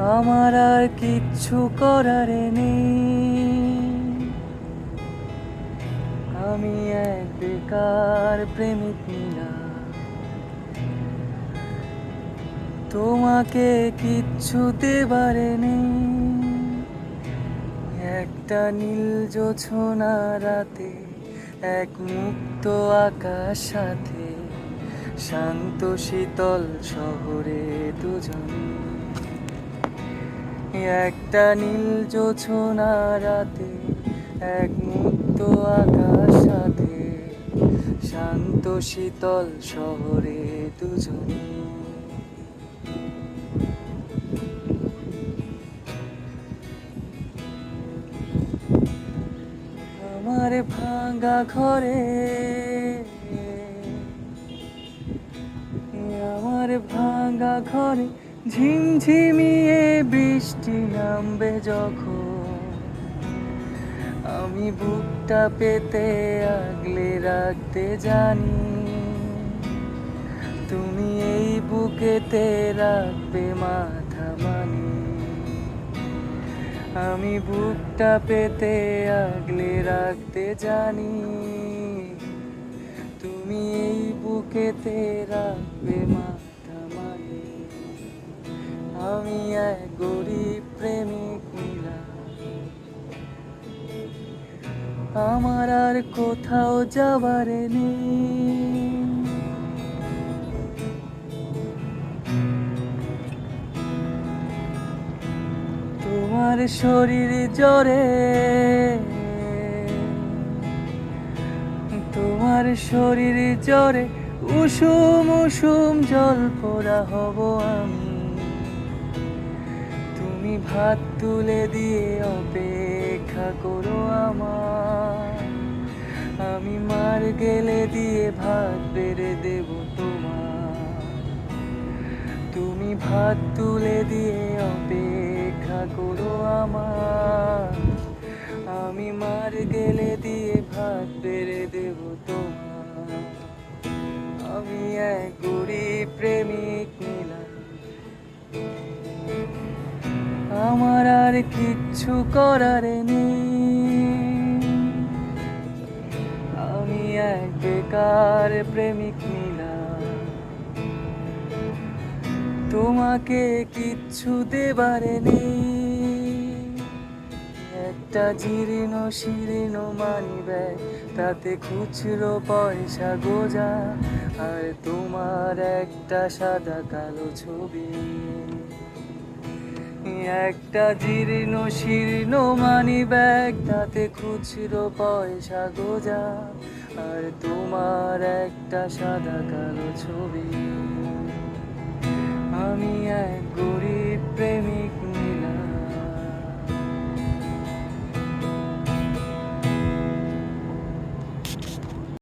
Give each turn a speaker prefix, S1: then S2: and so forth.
S1: আমার আর কিচ্ছু করার নেই। আমি এক বেকার প্রেমিক নীলা তোমাকে কিচ্ছু দেবারে নেই। একটা নীল জোছনা রাতে, এক মুক্ত আকাশ সাথে, শান্ত শীতল শহরে দুজন। একটা নীল জোছনা রাতে, এক মুক্ত আকাশ সাথে। শান্ত, শীতল শহরে দুজনে। আমার ভাঙা ঘরে আমার ভাঙা ঘরে ঝিমঝিমিয়ে বৃষ্টি নামবে যখন। আমি বুকটা পেতে আগলে রাখতে জানি। তুমি এই বুকেতে রাখবে মাথা মানি। আমি বুকটা পেতে আগলে রাখতে জানি। তুমি এই বুকেতে রাখবে মাথা এক গরিব প্রেমিক আমার আর কোথাও যাবার নেই। তোমার শরীর জ্বরে। তোমার শরীর জ্বরে। উষুম উষুম জল পড়া হব আমি। তুমি ভাত তুলে দিয়ে অপেক্ষা করো আমার। আমি মার গেলে দিয়ে ভাত বেড়ে দেব তোমার। তুমি ভাত তুলে দিয়ে অপেক্ষা করো আমার। আমি মার গেলে দিয়ে ভাত বেড়ে দেব তোমার। আর কিচ্ছু করার নেই। আমি এক বেকার প্রেমিক নিলাম। তোমাকে কিচ্ছু দেবারে নেই। একটা জীর্ণ শীর্ণ মানি ব্যাগ, তাতে খুচরো পয়সা গোজা, আর তোমার একটা সাদা কালো ছবি। একটা জীর্ণ শীর্ণ মানি ব্যাগ, তাতে খুচরো পয়সা গোজা। আর তোমার একটা সাদা কালো ছবি। আমি এক গরিব প্রেম